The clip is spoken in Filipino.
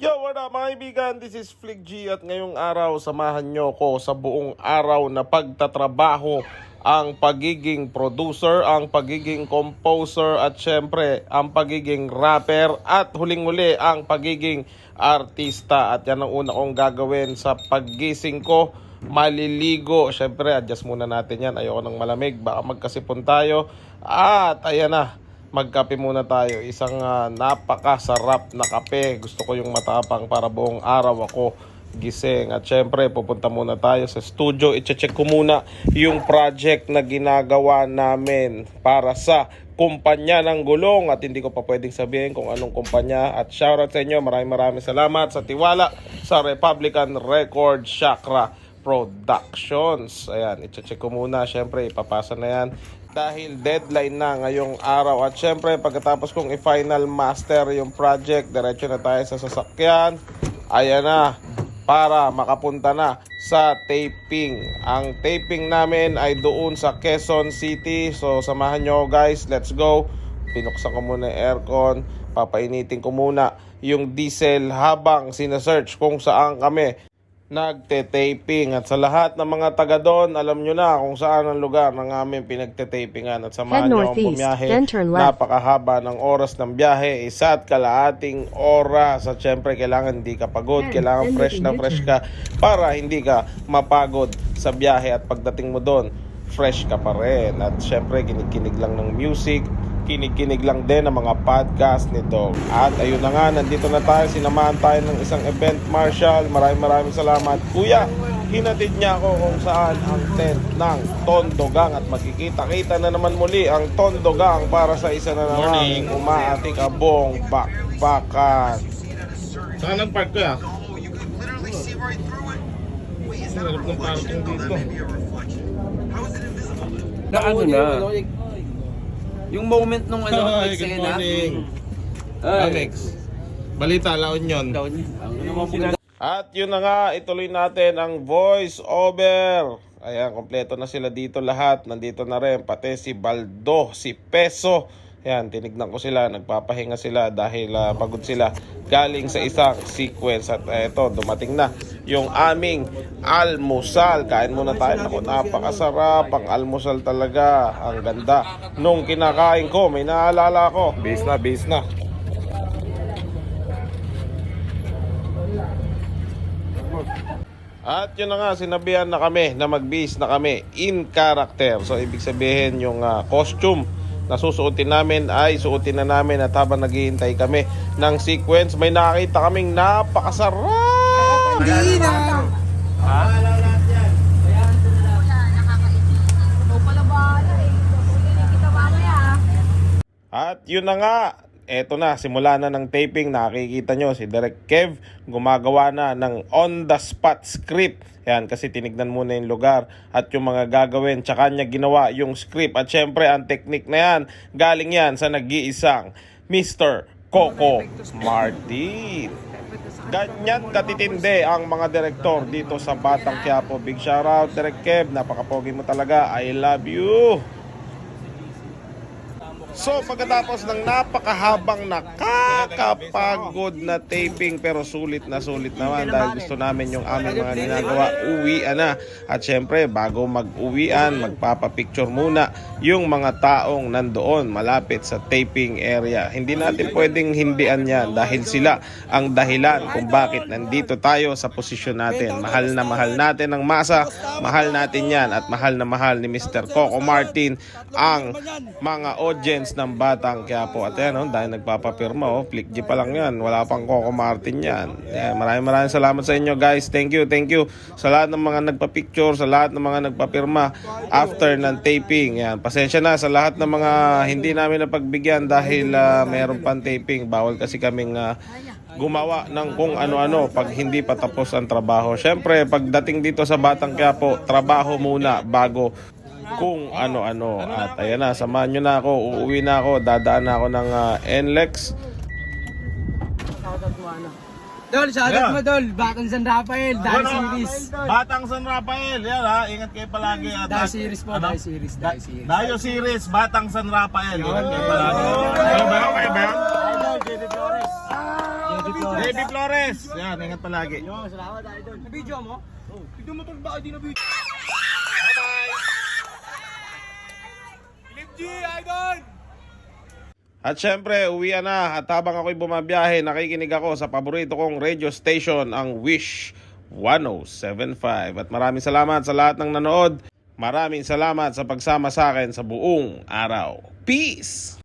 Yo, what up mga kaibigan? This is Flick G at ngayong araw samahan nyo ko sa buong araw na pagtatrabaho ang pagiging producer, ang pagiging composer at syempre ang pagiging rapper at huling-huli ang pagiging artista at yan ang una kong gagawin sa paggising ko maliligo. Syempre, adjust muna natin yan. Ayoko ng malamig. Baka magkasipon tayo. At ayan na. Magkape muna tayo. Isang ah, napakasarap na kape. Gusto ko yung matapang para buong araw ako gising. At syempre, pupunta muna tayo sa studio. I-check ko muna yung project na ginagawa namin para sa kumpanya ng gulong at hindi ko pa pwedeng sabihin kung anong kumpanya at shoutout sa inyo maraming maraming salamat sa tiwala sa Republican Record Chakra Productions. Ayan i-check ko muna syempre ipapasa na yan. Dahil deadline na ngayong araw. At syempre pagkatapos kong i-final master yung project diretso na tayo sa sasakyan. Ayan na para makapunta na sa taping. Ang taping namin ay doon sa Quezon City. So samahan nyo guys, let's go. Pinuksan ko muna yung aircon, papainitin ko muna yung diesel habang sinesearch kung saan kami nagte-taping. At sa lahat ng mga taga doon, alam nyo na kung saan ang lugar ng aming pinagte-tapingan. At samahan nyo turn left. Napakahaba ng oras ng biyahe, isa't kalahating oras. At syempre, kailangan hindi ka pagod, kailangan fresh na fresh ka para hindi ka mapagod sa biyahe at pagdating mo doon, fresh ka pa rin. At syempre, kinig-kinig lang ng music, kinig-kinig lang din ng mga podcast nito. At ayun na nga, nandito na tayo, sinamahan tayo ng isang event, Marshall. Maraming maraming salamat. Kuya, hinatid niya ako kung saan ang tent ng Tondogang at makikita-kita na naman muli ang Tondogang para sa isa na Morning. naman umaatikabong bakbakan. Saan ang park ko ya? Sarap ng parking dito. Na ano na? Yung moment nung ano, Hi, good eksena. morning. Ay, Alex. Balita, La Union. ano. At yun na nga, ituloy natin ang voice over. Ayan, kompleto na sila dito lahat. Nandito na rin, pati si Baldo, si Peso. Ayan, tinignan ko sila, nagpapahinga sila dahil ah, pagod sila galing sa isang sequence. At eto, dumating na yung aming almusal. Kain muna tayo. Naku, napakasarap ang almusal talaga. Ang ganda. Nung kinakain ko, may naalala ko. Bis na, bis na. At yun na nga, sinabihan na kami na mag-base na kami in character. So, ibig sabihin yung ah, costume na susuotin namin ay suotin na namin at habang naghihintay kami ng sequence, may nakita kaming napakasarap! At yun na nga, eto na, simula na ng taping, nakikita nyo si Direk Kev gumagawa na ng on-the-spot script. Yan, kasi tinignan muna yung lugar at yung mga gagawin. Tsaka niya ginawa yung script. At syempre, ang technique na yan, galing yan sa nag-iisang Mr. Coco Martin. Ganyan katitindi ang mga direktor dito sa Batang Quiapo. Big shoutout, Direk Kev. Napakapogi mo talaga. I love you. So pagkatapos ng napakahabang nakakapagod na taping pero sulit na sulit naman dahil gusto namin yung aming mga ginagawa uwian na. At syempre bago mag-uwian magpapapicture muna yung mga taong nandoon malapit sa taping area. Hindi natin pwedeng hindian yan dahil sila ang dahilan kung bakit nandito tayo sa posisyon natin. Mahal na mahal natin ang masa, mahal natin yan at mahal na mahal ni Mr. Coco Martin ang mga audience ng Batang Quiapo. At yan, oh, dahil nagpapapirma, oh, Flick G pa lang yan. Wala pang Coco Martin yan. Yeah, maraming maraming salamat sa inyo guys. Thank you, thank you sa lahat ng mga nagpa-picture, sa lahat ng mga nagpapirma after ng taping. Yan, pasensya na sa lahat ng mga hindi namin napagbigyan dahil ah, mayroon pang taping. Bawal kasi kaming ah, gumawa ng kung ano-ano pag hindi pa tapos ang trabaho. Siyempre, pagdating dito sa Batang Quiapo, trabaho muna bago kung ano-ano. At ayan na, samahan nyo na ako. Uuwi na ako. Dadaan na ako ng ah, NLEX. Dol, shoutout mo Dol, Batang San Rafael, Dahil Series. Batang San Rafael. Yan ha. Ingat kayo palagi. At, Series po, Series, Dahil Series. Dayo Series. Batang San Rafael. Ingat kayo palagi. Ano ba? Kayo ba JD Flores. JD Flores. Baby Flores. Yan, ingat palagi. Salamat, idol. Video mo? Oh. Video mo tol, baka di na video. At syempre, uwian na at habang ako'y bumabiyahe, nakikinig ako sa paborito kong radio station, ang Wish 1075. At maraming salamat sa lahat ng nanood. Maraming salamat sa pagsama sa akin sa buong araw. Peace!